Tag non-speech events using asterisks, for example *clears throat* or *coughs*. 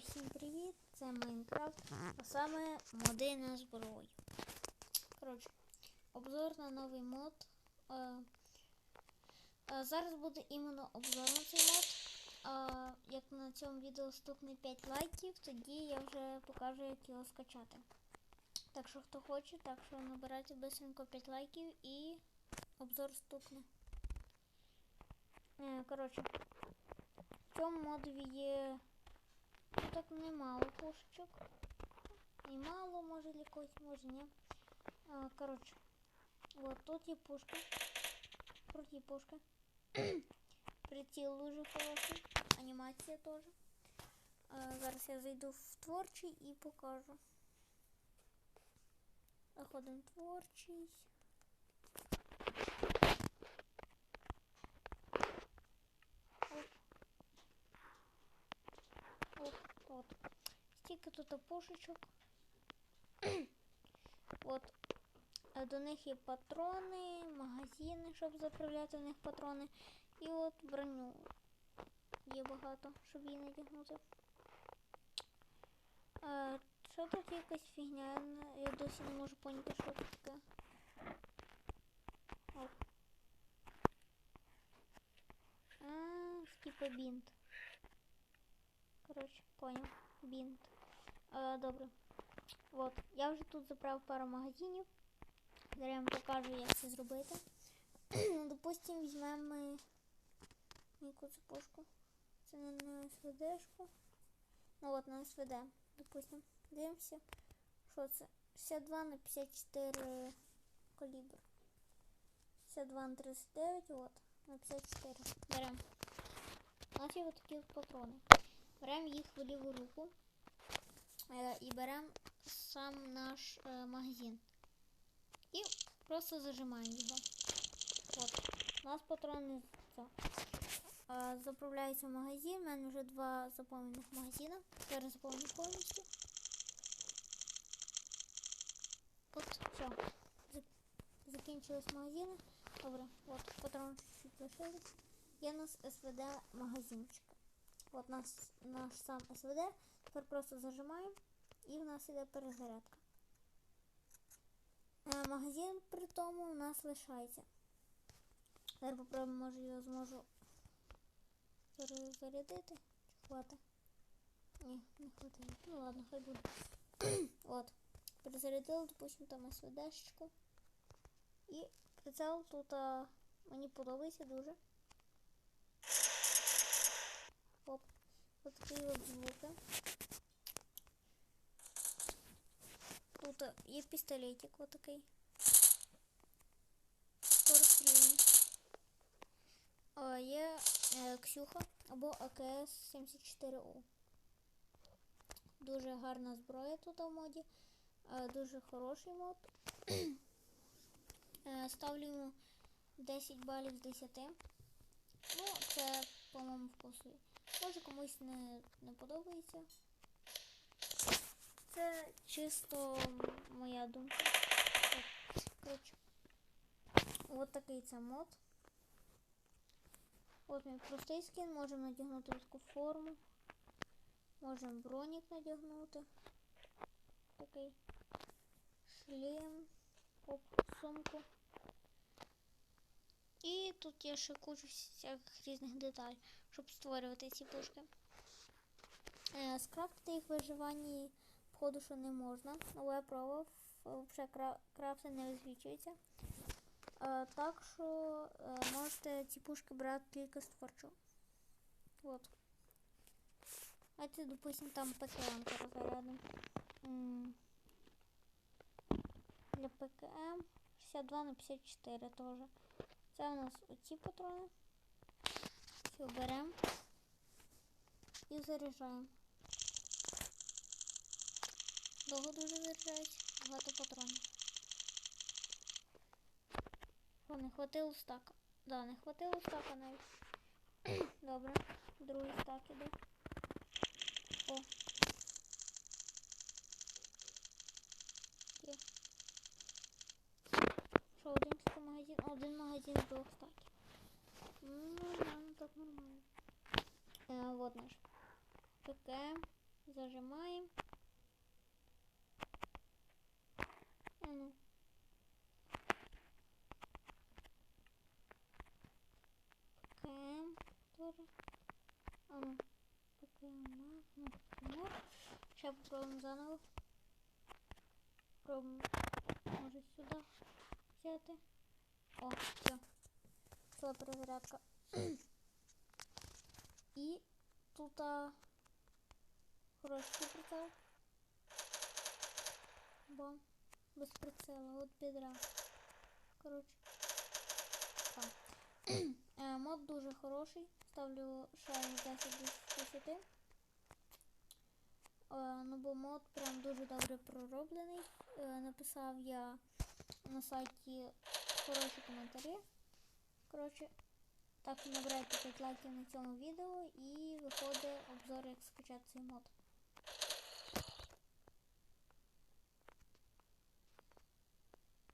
всім привіт! Це Майнкрафт, а саме моди на зброю. Коротше, обзор на новий мод. Е, е, зараз буде іменно обзор на цей мод. Як на цьому відео стукне 5 лайків, тоді я вже покажу, як його скачати. Так що хто хоче, так що набирайте быстренько 5 лайків і обзор стукне. Коротше, в цьому модові є так немало пушечок. І мало, може для когось, може ні. А, коротше, от тут є пушка. Круті пушка. *clears throat* Приціл дуже хороший. Анімація теж. А, зараз я зайду в творчий і покажу. Заходимо в творчий. Тут пушечок. *clears throat* от. Е, До них є патрони, магазини, щоб заправляти в них патрони. І от броню є багато, щоб її надягнути. А, що тут якась фігня? Я досі не можу поняти, що тут таке. Оп. А, типа бінт. Коротше, понял. Бінт. А, добре. От, я вже тут заправив пару магазинів. Зараз я вам покажу, як це зробити. ну, *clears throat* допустим, візьмемо яку це пушку. Це на СВДшку. Ну от на СВД, допустим. Дивимося. Що це? 62 на 54 калібр. 52 на 39, от, на 54. Беремо. У нас є такі патрони. Беремо їх в ліву руку е, і беремо сам наш е, магазин. І просто зажимаємо його. От. У нас патрони. Е, заправляється в магазин. У мене вже два заповнених магазина. Зараз заповню повністю. От, все. Закінчились магазини. Добре, от патрон чуть лишились. Є у нас СВД магазинчик. От наш, наш сам СВД. Тепер просто зажимаємо і в нас іде перезарядка. Е, магазин при тому у нас лишається. Зараз попробуємо, може його зможу перезарядити. Чи хватить? Ні, не хватить. Ну ладно, хай буде. *clears throat* От. Перезарядили, допустим, там СВДшечку. І прицел тут а, мені подобається дуже. Оп. Ось такі от звуки. Тут а, є пістолетик отакий. Скорострільний. А, є е, Ксюха або АКС-74У. Дуже гарна зброя тут в моді. Е, дуже хороший мод. *clears throat* Е, Ставлю йому 10 балів з 10. Ну, це, по-моєму, вкусу. Може комусь не, не подобається. Це чисто моя думка. Коротше. От такий це мод. От мій простий скін, можемо надягнути таку форму. Можемо бронік надягнути. Такий шлем. Оп, сумку. І тут є ще куча всяких різних деталей, щоб створювати ці пушки. Е, скрафтити їх в виживанні походу, що не можна. Але я пробував, вже кра- крафти не висвічується. Е, так що е, можете ці пушки брати тільки з творчого. От. А це, допустим, там ПКМ перезарядом. М, Для ПКМ 62 на 54 теж. Це у нас оці патрони. Все, беремо і заряджаємо. Довго дуже заряджається, багато патронів. О, не хватило стака. Да, не хватило стака навіть. *coughs* Добре, другий стак іде. О. Є. Що, один магазин? Один з двох стаків. Ну, нормально, так нормально. Е, вот наш ПК Зажимаємо. А ну. ПКМ тоже. А ну. ПКМ. Ну. Сейчас попробуем заново. Пробуем. Може сюди взяти. О. Пішла перезарядка. І тут хороший прицел. Бо без прицела, от бедра. Коротше. Е, Мод дуже хороший. Ставлю ще 10 з 10. Е, Ну, бо мод прям дуже добре пророблений. Е, Написав я на сайті хороші коментарі. Коротше, так набирайте 5 лайків на цьому відео і виходить обзор, як скачати цей мод.